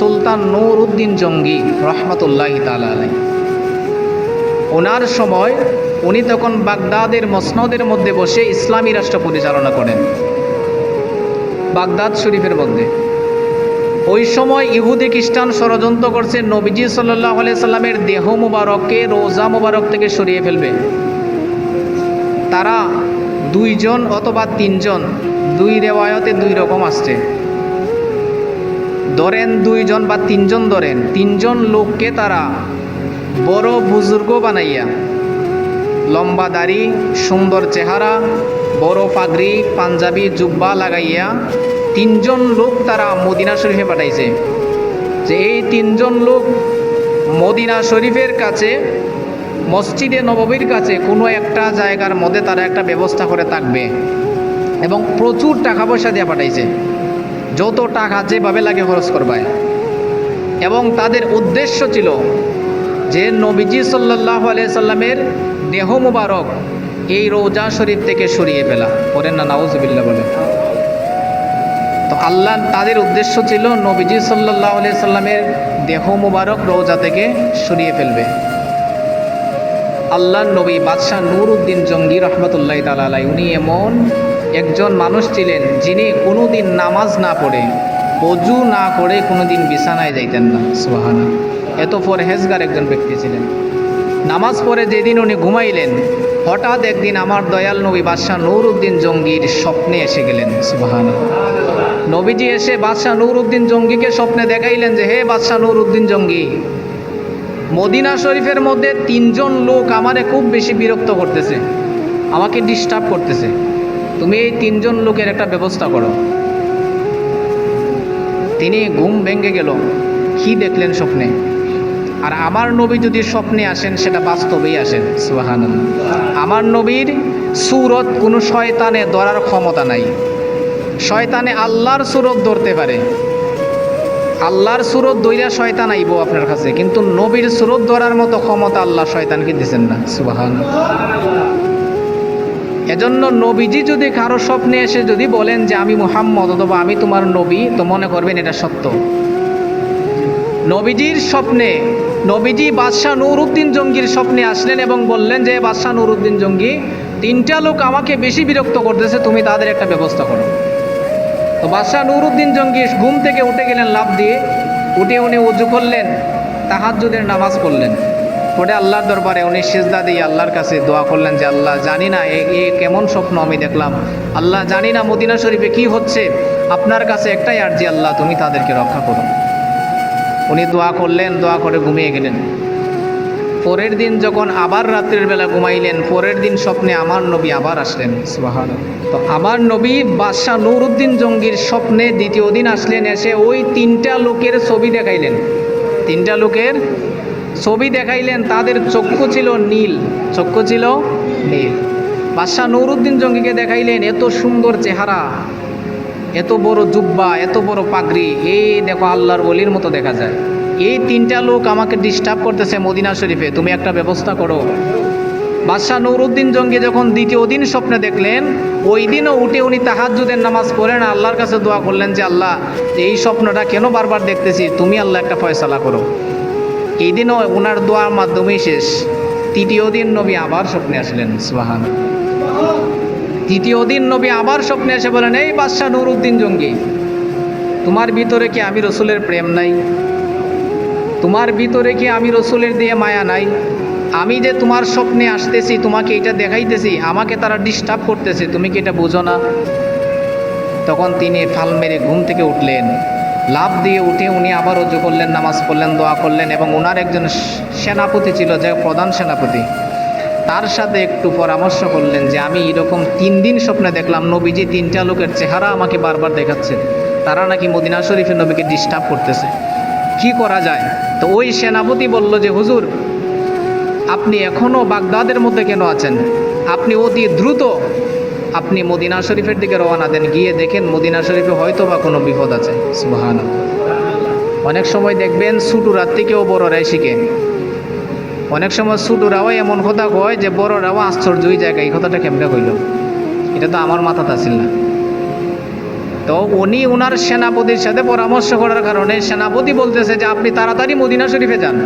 সুলতান নূর উদ্দিন জঙ্গি রহমতুল্লাহ তালাই ওনার সময় উনি তখন বাগদাদের মসনদের মধ্যে বসে ইসলামী রাষ্ট্র পরিচালনা করেন, বাগদাদ শরীফের মধ্যে। ওই সময় ইহুদি খ্রিস্টান ষড়যন্ত্র করছে, নবীজি সাল্লাহ সাল্লামের দেহ মুবারককে, রোজা মুবারক থেকে সরিয়ে ফেলবে। তারা দুইজন অথবা তিনজন, দুই রেওয়ায়তে দুই রকম আসছে। ধরেন দুইজন বা তিনজন ধরেন, তিনজন লোককে তারা বড় বুজুর্গ বানাইয়া, লম্বা দাড়ি, সুন্দর চেহারা, বড় পাগড়ি, পাঞ্জাবি, জুব্বা লাগাইয়া তিনজন লোক তারা মদিনা শরীফে পাঠাইছে। যে এই তিনজন লোক মদিনা শরীফের কাছে, মসজিদে নববীর কাছে কোনো একটা জায়গার মধ্যে তারা একটা ব্যবস্থা করে থাকবে এবং প্রচুর টাকা পয়সা দিয়ে পাঠাইছে। যত টাকা যেভাবে লাগে খরচ করবায় এবং তাদের উদ্দেশ্য ছিল যে নবীজি সাল্লাহ সাল্লামের দেহ মুবারক এই রোজা শরীফ থেকে সরিয়ে ফেলা। করেন না নাউজবিল্লা বলে তো আল্লাহ তাদের উদ্দেশ্য ছিল নবীজি সাল্লাহ সাল্লামের দেহ মুবারক রোজা থেকে সরিয়ে ফেলবে। আল্লাহ নবী বাদশাহ নূর উদ্দিন জঙ্গি রহমতুল্লাহ তালাই উনি এমন একজন মানুষ ছিলেন যিনি কোনোদিন নামাজ না পড়ে, অজু না করে কোনোদিন বিছানায় যাইতেন না। সুহানা এত পরহেজগার একজন ব্যক্তি ছিলেন। নামাজ পড়ে যেদিন উনি ঘুমাইলেন, হঠাৎ একদিন আমার দয়াল নবী বাদশাহ নূর উদ্দিন জঙ্গির স্বপ্নে এসে গেলেন। সুবাহানা নবীজি এসে বাদশাহ নূর উদ্দিন জঙ্গিকে স্বপ্নে দেখাইলেন যে, হে বাদশাহ নূর উদ্দিন জঙ্গি মদিনা শরীফের মধ্যে তিনজন লোক আমারে খুব বেশি বিরক্ত করতেছে, আমাকে ডিস্টার্ব করতেছে। তুমি এই তিনজন লোকের একটা ব্যবস্থা করো। তিনি ঘুম ভেঙে গেল, কি দেখলেন স্বপ্নে? আর আমার নবী যদি স্বপ্নে আসেন, সেটা বাস্তবেই আসেন সুবাহান আমার নবীর সুরত কোনো শয়তানে ধরার ক্ষমতা নাই। শয়তানে আল্লাহর সুরত ধরতে পারে। আল্লাহর সুরত দইরা শয়তান আইব আপনার কাছে, কিন্তু নবীর সুরত ধরার মতো ক্ষমতা আল্লাহ শয়তানকে দিচ্ছেন না। সুবাহান এজন্য নবীজি যদি কারও স্বপ্নে এসে যদি বলেন যে আমি মুহাম্মদ অথবা আমি তোমার নবী, তো মনে করবেন এটা সত্য। নবীজির স্বপ্নে, নবীজি বাদশাহ নুরুদ্দিন জঙ্গির স্বপ্নে আসলেন এবং বললেন যে, বাদশাহ নুরুদ্দিন জঙ্গি, তিনটা লোক আমাকে বেশি বিরক্ত করতেছে, তুমি তাদের একটা ব্যবস্থা করো। তো বাদশাহ নুরুদ্দিন জঙ্গি ঘুম থেকে উঠে গেলেন লাভ দিয়ে উঠে উনি উজু করলেন তাহাজুদের নামাজ পড়লেন। পরে আল্লাহর দরবারে উনি সেজদা দিয়ে আল্লাহর কাছে দোয়া করলেন যে, আল্লাহ জানি না এ কেমন স্বপ্ন আমি দেখলাম। আল্লাহ জানি না মদিনা শরীফে কি হচ্ছে। আপনার কাছে একটাই আর্জি, আল্লাহ তুমি তাদেরকে রক্ষা করো। উনি দোয়া করলেন, দোয়া করে ঘুমিয়ে গেলেন। পরের দিন যখন আবার রাত্রের বেলা ঘুমাইলেন, পরের দিন স্বপ্নে আমার নবী আবার আসলেন। তো আমার নবী বাদশাহ নুরুদ্দিন জঙ্গির স্বপ্নে দ্বিতীয় দিন আসলেন, এসে ওই তিনটা লোকের ছবি দেখাইলেন। তিনটা লোকের ছবি দেখাইলেন, তাদের চক্ষু ছিল নীল, চক্ষু ছিল নীল। বাদশাহ নুরুদ্দিন জঙ্গিকে দেখাইলেন, এত সুন্দর চেহারা, এত বড় জুব্বা, এত বড় পাগড়ি, এই দেখো আল্লাহর বলির মতো দেখা যায়। এই তিনটা লোক আমাকে ডিস্টার্ব করতেছে মদিনা শরীফে। তুমি একটা ব্যবস্থা করো। বাদশাহ নুরুদ্দিন জঙ্গি যখন দ্বিতীয় দিন স্বপ্নে দেখলেন, ওই দিনও উঠে উনি তাহাজুদের নামাজ পড়েন আল্লাহর কাছে দোয়া করলেন যে, আল্লাহ, এই স্বপ্নটা কেন বারবার দেখতেছি? তুমি আল্লাহ একটা ফয়সালা করো। এই দিনও ওনার দোয়ার মাধ্যমেই শেষ। তৃতীয় দিন নবী আবার স্বপ্নে আসলেন, সুবাহান। তৃতীয় দিন নবী আবার স্বপ্নে এসে বলেন, এই বাদশাহ নুরুদ্দিন জঙ্গি, তোমার ভিতরে কি আমি রসুলের প্রেম নাই? তোমার ভিতরে কি আমি রসুলের দিয়ে মায়া নাই? আমি যে তোমার স্বপ্নে আসতেছি, তোমাকে এটা দেখাইতেছি, আমাকে তারা ডিস্টার্ব করতেছে, তুমি কি এটা বুঝো না? তখন তিনি ফাল মেরে ঘুম থেকে উঠলেন। লাভ দিয়ে উঠে উনি আবার অজু করলেন, নামাজ পড়লেন, দোয়া করলেন এবং ওনার একজন সেনাপতি ছিল, যে প্রধান সেনাপতি। তার সাথে একটু পরামর্শ করলেন যে, আমি এরকম তিন দিন স্বপ্নে দেখলাম, নবীজি তিনটা লোকের চেহারা আমাকে বারবার দেখাচ্ছে। তারা নাকি মদিনা শরীফের নবীকে ডিস্টার্ব করতেছে। কি করা যায়? তো ওই সেনাপতি বলল যে, হুজুর, আপনি এখনও বাগদাদের মধ্যে কেন আছেন? আপনি অতি দ্রুত আপনি মদিনা শরীফের দিকে রওনা দেন। গিয়ে দেখেন মদিনা শরীফে হয়তো বা কোনো বিপদ আছে। সুবাহান অনেক সময় দেখবেন ছোটুরার থেকেও বড়রাই শিখে অনেক সময় ছোটরাও এমন কথা কয় যে বড়রাও আশ্চর্য, ওই জায়গায় এই কথাটা কেমনে কইল এটা তো আমার মাথাতে আসিল না। তো উনি ওনার সেনাপতির সাথে পরামর্শ করার কারণে সেনাপতি বলতেছে যে আপনি তাড়াতাড়ি মদিনা শরীফে যান।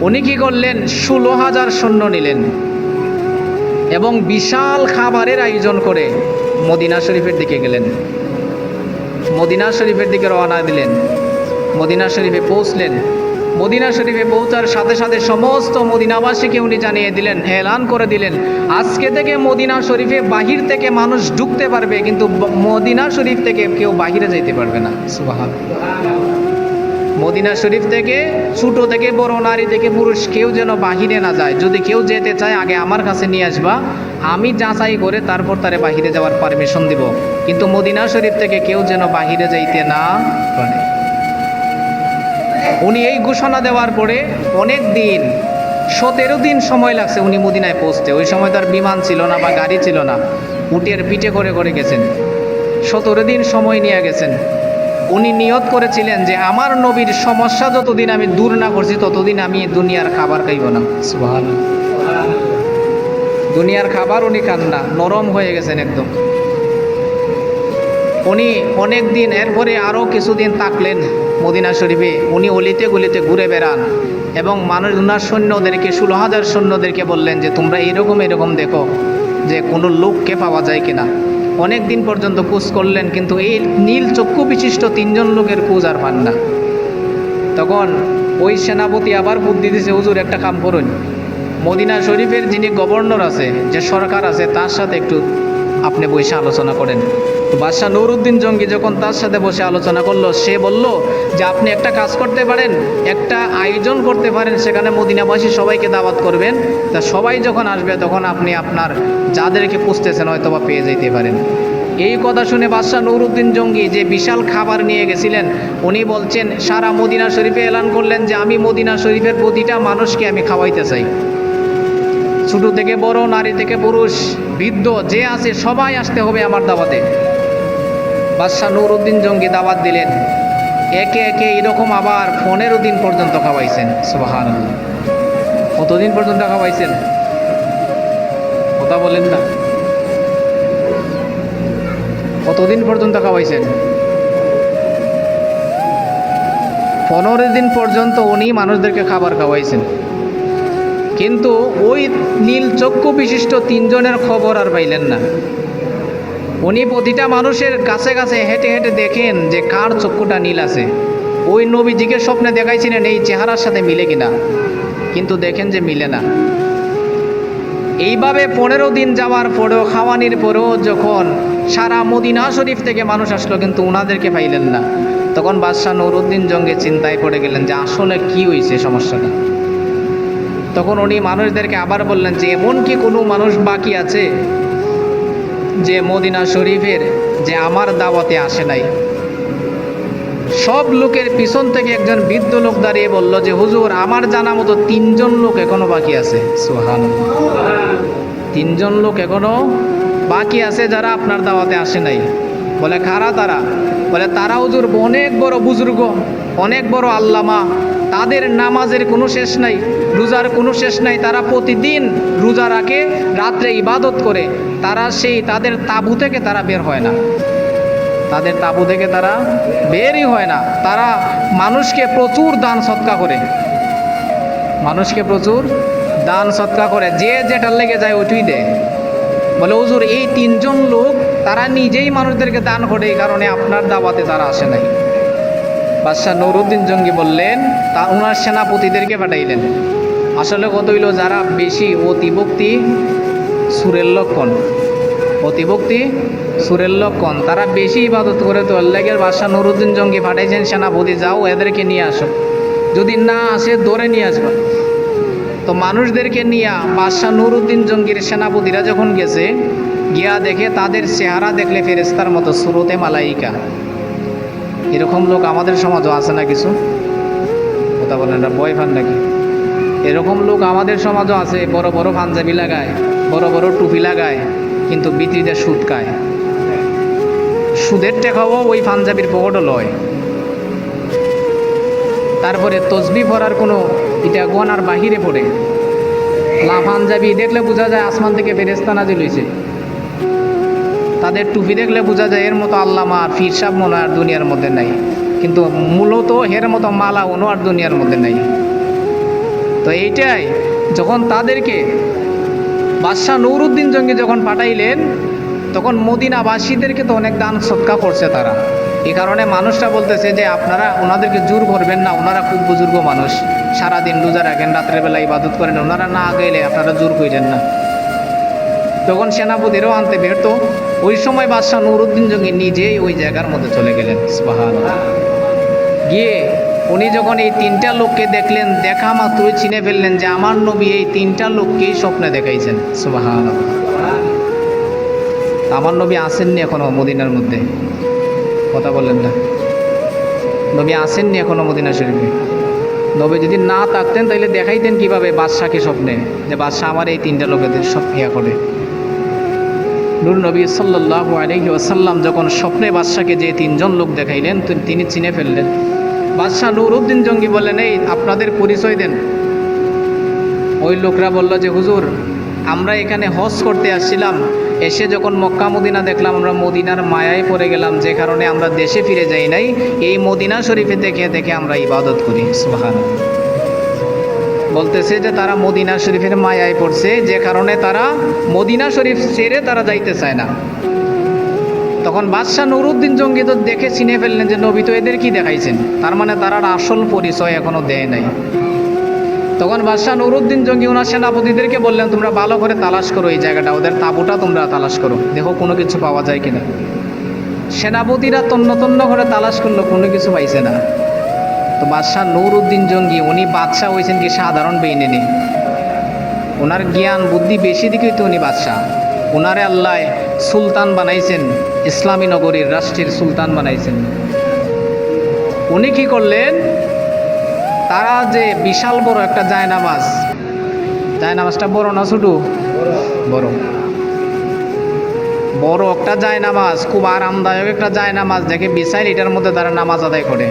উনি কি করলেন? ষোলো হাজার সৈন্য নিলেন এবং বিশাল খাবারের আয়োজন করে মদিনা শরীফের দিকে গেলেন। মদিনা শরীফের দিকে রওনা দিলেন। মদিনা শরীফে পৌঁছলেন। মদিনা শরীফে পৌঁছার সাথে সাথে সমস্ত মদিনাবাসীকে উনি জানিয়ে দিলেন এলান করে দিলেন। আজকে থেকে মদিনা শরীফে বাহির থেকে মানুষ ঢুকতে পারবে, কিন্তু মদিনা শরীফ থেকে কেউ বাহিরে যেতে পারবে না। মদিনা শরীফ থেকে, ছোটো থেকে, বড় নারী থেকে পুরুষ কেউ যেন বাহিরে না যায়। যদি কেউ যেতে চায়, আগে আমার কাছে নিয়ে আসবা। আমি যাচাই করে তারপর তারে বাহিরে যাওয়ার পারমিশন দিব। কিন্তু মদিনা শরীফ থেকে কেউ যেন বাহিরে যাইতে না পারে। উনি এই ঘোষণা দেওয়ার পরে অনেক দিন সতেরো দিন সময় লাগছে উনি মদিনায় পৌঁছতে। ওই সময় তার বিমান ছিল না বা গাড়ি ছিল না। উটের পিঠে করে করে গেছেন। সতেরো দিন সময় নিয়ে গেছেন। উনি নিয়ত করেছিলেন যে আমার নবীর সমস্যা যতদিন আমি দূর না করছি ততদিন আমি দুনিয়ার খাবার খাইব না। দুনিয়ার খাবার উনি খান না নরম হয়ে গেছেন একদম। উনি অনেক দিন এরপরে আরও কিছুদিন থাকলেন মদিনা শরীফে। উনি অলিতে গলিতে ঘুরে বেড়ান এবং মানুষ উনার সৈন্যদেরকে, ষোলো হাজার সৈন্যদেরকে বললেন যে, তোমরা এরকম এরকম দেখো যে, কোনো লোককে পাওয়া যায় কিনা। অনেক দিন পর্যন্ত খোঁজ করলেন, কিন্তু এই নীল চক্ষু বিশিষ্ট তিনজন লোকের খোঁজ আর পান না। তখন ওই সেনাপতি আবার বুদ্ধি দিছে হুজুর, একটা কাম করুন। মদিনা শরীফের যিনি গভর্নর আছে, যে সরকার আছে, তার সাথে একটু আপনি বসে আলোচনা করেন। বাদশাহ নুরুদ্দিন জঙ্গি যখন তার সাথে বসে আলোচনা করল, সে বলল যে, আপনি একটা কাজ করতে পারেন, একটা আয়োজন করতে পারেন, সেখানে মদিনাবাসী সবাইকে দাওয়াত করবেন। তা সবাই যখন আসবে, তখন আপনি আপনার যাদেরকে পুষতেছেন হয়তো বা পেয়ে যেতে পারেন। এই কথা শুনে বাদশাহ নুরুদ্দিন জঙ্গি যে বিশাল খাবার নিয়ে গেছিলেন, উনি বলছেন, সারা মদিনা শরীফে এলান করলেন যে, আমি মদিনা শরীফের প্রতিটা মানুষকে আমি খাওয়াইতে চাই। ছোট থেকে বড়, নারী থেকে পুরুষ, বৃদ্ধ, যে আছে, সবাই আসতে হবে আমার দাওয়াতে। বাদশাহ নুরুদ্দিন জঙ্গি দাওয়াত দিলেন। একে একে এরকম আবার পনেরো দিন পর্যন্ত খাওয়াইছেন সুবাহান কতদিন পর্যন্ত খাওয়াইছেন? কথা বলেন না। কতদিন পর্যন্ত খাওয়াইছেন? পনেরো দিন পর্যন্ত উনি মানুষদেরকে খাবার খাওয়াইছেন। কিন্তু ওই নীল চক্ষু বিশিষ্ট তিনজনের খবর আর পাইলেন না। উনি প্রতিটা মানুষের কাছে কাছে হেঁটে হেঁটে দেখেন যে কার চক্ষুটা নীল আছে। ওই নবীজিকে স্বপ্নে দেখাইছিলেন এই চেহারার সাথে মিলে কিনা। কিন্তু দেখেন যে মিলে না। এইভাবে পনেরো দিন যাওয়ার পরেও, খাওয়ানির পরেও যখন সারা মদিনা শরীফ থেকে মানুষ আসলো, কিন্তু ওনাদেরকে পাইলেন না। তখন বাদশাহ নুরুদ্দিন জঙ্গে চিন্তায় পড়ে গেলেন যে আসলে কি হয়েছে সমস্যাটা। তখন উনি মানুষদেরকে আবার বললেন যে, এমন কি কোনো মানুষ বাকি আছে যে মদিনা শরীফের, যে আমার দাওয়াতে আসে নাই? সব লোকের পিছন থেকে একজন বৃদ্ধ লোক দাঁড়িয়ে বলল যে, হুজুর, আমার জানা মতো তিনজন লোক এখনও বাকি আছে। সোহান তিনজন লোক এখনও বাকি আছে যারা আপনার দাওয়াতে আসে নাই। বলে, খারা তারা? বলে, তারা হুজুর অনেক বড় বুজুর্গ, অনেক বড় আল্লামা তাদের নামাজের কোনো শেষ নাই, রোজার কোনো শেষ নাই, তারা প্রতিদিন রোজা রাখে, রাত্রে ইবাদত করে। তারা সেই তাদের তাবু থেকে তারা বের হয় না। তাদের তাবু থেকে তারা বেরই হয় না। তারা মানুষকে প্রচুর দান সৎকা করে। মানুষকে প্রচুর দান সৎকা করে। যে যেটার লেগে যায় ওইটুই দেয়। বলে, হুজুর, এই তিনজন লোক, তারা নিজেই মানুষদেরকে দান করে, এই কারণে আপনার দাওয়াতে তারা আসে নাই। বাদশাহ নুরুদ্দিন জঙ্গি বললেন, তা ওনার সেনাপতিদেরকে পাঠাইলেন। আসলে কত হইল, যারা বেশি অতিভক্তি, সুরের লক্ষণ। অতিভক্তি, সুরের লক্ষণ। তারা বেশি ইবাদত করে তো আল্লাহের বাদশাহ নুরুদ্দিন জঙ্গি পাঠাইছেন, সেনাপতি, যাও, এদেরকে নিয়ে আসো। যদি না আসে, ধরে নিয়ে আসবা। তো মানুষদেরকে নিয়ে বাদশাহ নুরুদ্দিন জঙ্গির সেনাপতিরা যখন গেছে, গিয়া দেখে তাদের চেহারা দেখলে ফেরেস্তার মতো সুরতে মালাইকা। এরকম লোক আমাদের সমাজও আছে না কিছু? কথা বলেন না বয় ফান নাকি? এরকম লোক আমাদের সমাজও আছে, বড় বড় পাঞ্জাবি লাগায়, বড় বড় টুপি লাগায়, কিন্তু বিক্রিতে সুদ খায়। সুদের টেকাও ওই পাঞ্জাবির পকেটও লয়। তারপরে তসবি পড়ার কোনো এটা গনার বাহিরে পড়ে। লা পাঞ্জাবি দেখলে বোঝা যায় আসমান থেকে ফেরেস্তা নাজিল হয়েছে তাদের টুপি দেখলে বোঝা যায় এর মতো আল্লামা ফির সাহ মনে আর দুনিয়ার মধ্যে নাই। কিন্তু মূলত এর মতো মালা অনু আর দুনিয়ার মধ্যে নাই। তো এইটাই, যখন তাদেরকে বাদশাহ নুরুদ্দিন জঙ্গি যখন পাঠাইলেন, তখন মদিনাবাসীদেরকে তো অনেক দান সৎকা করছে তারা। এই কারণে মানুষরা বলতেছে যে আপনারা ওনাদেরকে জোর করবেন না, ওনারা খুব বুজুর্গ মানুষ। সারাদিন রোজা রাখেন রাত্রেবেলা ইবাদত করেন, ওনারা না গেলে আপনারা জোর করেন না। তখন সেনাপতিরাও আনতে বেরতো ওই সময় বাদশাহ নুরুদ্দিন জঙ্গি নিজেই ওই জায়গার মধ্যে চলে গেলেন, সুবহানাল্লাহ। গিয়ে উনি যখন এই তিনটা লোককে দেখলেন, দেখা মাত্রই চিনে ফেললেন যে আমার নবী এই তিনটা লোককেই স্বপ্নে দেখাইছেন সুবাহান আমার নবী আসেননি এখনও মদিনার মধ্যে। কথা বললেন না। নবী আসেননি এখনও মদিনা শরীফে। নবী যদি না থাকতেন, তাহলে দেখাইতেন কীভাবে বাদশাকে স্বপ্নে, যে বাদশাহ আমার এই তিনটা লোকেদের সব ইয়া করে। নূর নবী সাল্লাহ আলহি আসাল্লাম যখন স্বপ্নে বাদশাকে যে তিনজন লোক দেখাইলেন তিনি চিনে ফেললেন। বাদশাহ নুরউদ্দিন জঙ্গি বললেন, এই, আপনাদের পরিচয় দেন। ওই লোকরা বলল যে, হুজুর, আমরা এখানে হজ করতে আসছিলাম। এসে যখন মক্কা মদিনা দেখলাম, আমরা মদিনার মায়ায় পড়ে গেলাম। যে কারণে আমরা দেশে ফিরে যাই নাই। এই মদিনা শরীফে দেখে দেখে আমরা ইবাদত করি। সুবাহান বলতেছে যে তারা মদিনা শরীফের মায়ায় পড়ছে, যে কারণে তারা মদিনা শরীফ ছেড়ে তারা যাইতে চায় না। তখন বাদশাহ নুরুদ্দিন জঙ্গি তো দেখে চিনে ফেললেন যে নবী তো এদের কি দেখাইছেন? তার মানে তারা আসল পরিচয় এখনও দেয় নাই। তখন বাদশাহ নুরুদ্দিন জঙ্গি ওনার সেনাপতিদেরকে বললেন, তোমরা ভালো করে তালাশ করো এই জায়গাটা, ওদের তাঁবুটা তোমরা তালাশ করো। দেখো কোনো কিছু পাওয়া যায় কিনা। সেনাপতিরা তন্ন তন্ন করে তালাশ করল, কোনো কিছু পাইছে না। তো বাদশাহ নুরুদ্দিন জঙ্গি, উনি বাদশাহ হয়েছেন কি সাধারণ বেইনে নেই ওনার জ্ঞান, বুদ্ধি বেশি দিকেই তো উনি বাদশাহ। ওনারে আল্লাহ সুলতান বানাইছেন, ইসলামী নগরীর রাষ্ট্রের সুলতান বানাইছেন। উনি কি করলেন? তারা যে বিশাল বড় একটা জায়নামাজ। জায়নামাজটা বড় না ছোটো? বড়। বড় একটা জায়নামাজ, খুব আরামদায়ক একটা জায়নামাজ দেখে বিশাল এটার মধ্যে তারা নামাজ আদায় করে।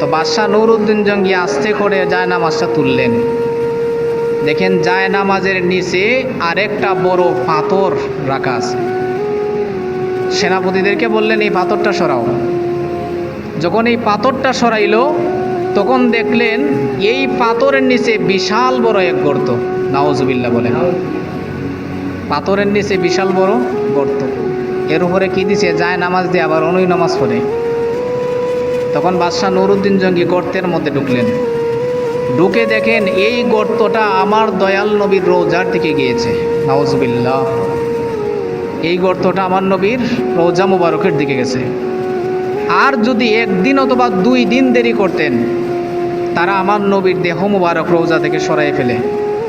তো বাদশাহ নুরুদ্দিন জঙ্গি আস্তে করে জায়নামাজটা তুললেন। দেখেন জায় নামাজের নিচে আরেকটা বড় পাথর রাখা আছে। সেনাপতিদেরকে বললেন, এই পাথরটা সরাও। যখন এই পাথরটা সরাইলো, তখন দেখলেন এই পাথরের নিচে বিশাল বড় এক গর্ত। নাওজবিল্লা বলেন। পাথরের নিচে বিশাল বড় গর্ত। এর উপরে কী দিছে? যায় নামাজ দিয়ে আবার অনুই নামাজ পড়ে। তখন বাদশাহ নুরুদ্দিন জঙ্গি গর্তের মধ্যে ঢুকলেন। ঢুকে দেখেন এই গর্তটা আমার দয়াল নবীর রোজার দিকে গিয়েছে। নাওজবিল্লাহ এই গর্তটা আমার নবীর রোজা মুবারকের দিকে গেছে। আর যদি একদিন অথবা দুই দিন দেরি করতেন, তারা আমার নবীর দেহ মুবারক রোজা থেকে সরাই ফেলে।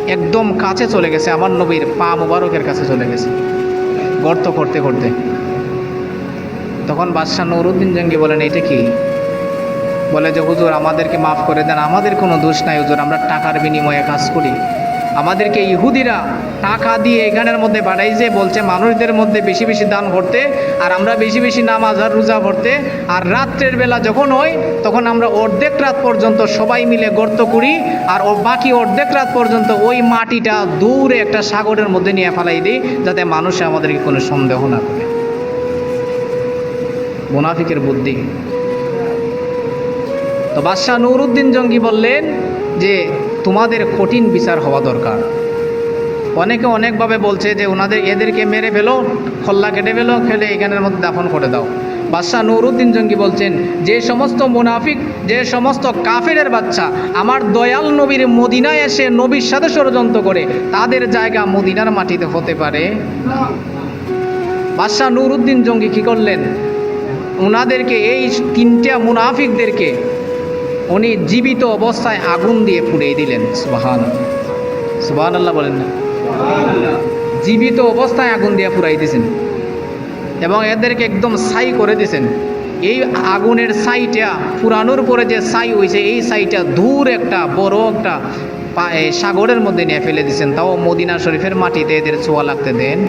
একদম কাছে চলে গেছে, আমার নবীর পা মুবারকের কাছে চলে গেছে। গর্ত করতে করতে। তখন বাদশাহ নুরুদ্দিন জঙ্গি বলেন, এটা কি? বলে যে, হুজুর, আমাদেরকে মাফ করে দেন। আমাদের কোনো দোষ নাই, হুজুর। আমরা টাকার বিনিময়ে কাজ করি। আমাদেরকে ইহুদিরা টাকা দিয়ে এখানের মধ্যে পাঠাইছে, বলছে মানুষদের মধ্যে বেশি বেশি দান করতে আর আমরা বেশি বেশি নামাজ আর রোজা করতে আর রাত্রের বেলা যখন হয়, তখন আমরা অর্ধেক রাত পর্যন্ত সবাই মিলে গর্ত করি, আর ও বাকি অর্ধেক রাত পর্যন্ত ওই মাটিটা দূরে একটা সাগরের মধ্যে নিয়ে ফেলাই দিই, যাতে মানুষে আমাদেরকে কোনো সন্দেহ না করে। মুনাফিকের বুদ্ধি তো বাদশাহ নুরুদ্দিন জঙ্গি বললেন যে, তোমাদের কঠিন বিচার হওয়া দরকার। অনেকে অনেকভাবে বলছে যে, ওনাদের, এদেরকে মেরে ফেলো, খল্লা কেটে ফেলো, খেলে এখানের মধ্যে দাফন করে দাও। বাদশাহ নুরুদ্দিন জঙ্গি বলছেন, যে সমস্ত মুনাফিক, যে সমস্ত কাফেরের বাচ্চা, আমার দয়াল নবীর মদিনায় এসে নবীর সাথে ষড়যন্ত্র করে, তাদের জায়গা মদিনার মাটিতে হতে পারে। বাদশাহ নুরুদ্দিন জঙ্গি কী করলেন? ওনাদেরকে, এই তিনটা মুনাফিকদেরকে উনি জীবিত অবস্থায় আগুন দিয়ে পুড়িয়ে দিলেন সুবাহান সুবাহান আল্লাহ বলেন না। জীবিত অবস্থায় আগুন দিয়ে পুরাই দিয়েছেন এবং এদেরকে একদম ছাই করে দিয়েছেন এই আগুনের ছাইটা পুরানোর পরে যে ছাই হয়েছে এই ছাইটা দূর একটা বড় একটা সাগরের মধ্যে নিয়ে ফেলে দিয়েছেন তাও মদিনা শরীফের মাটিতে এদের ছোঁয়া লাগতে দেন।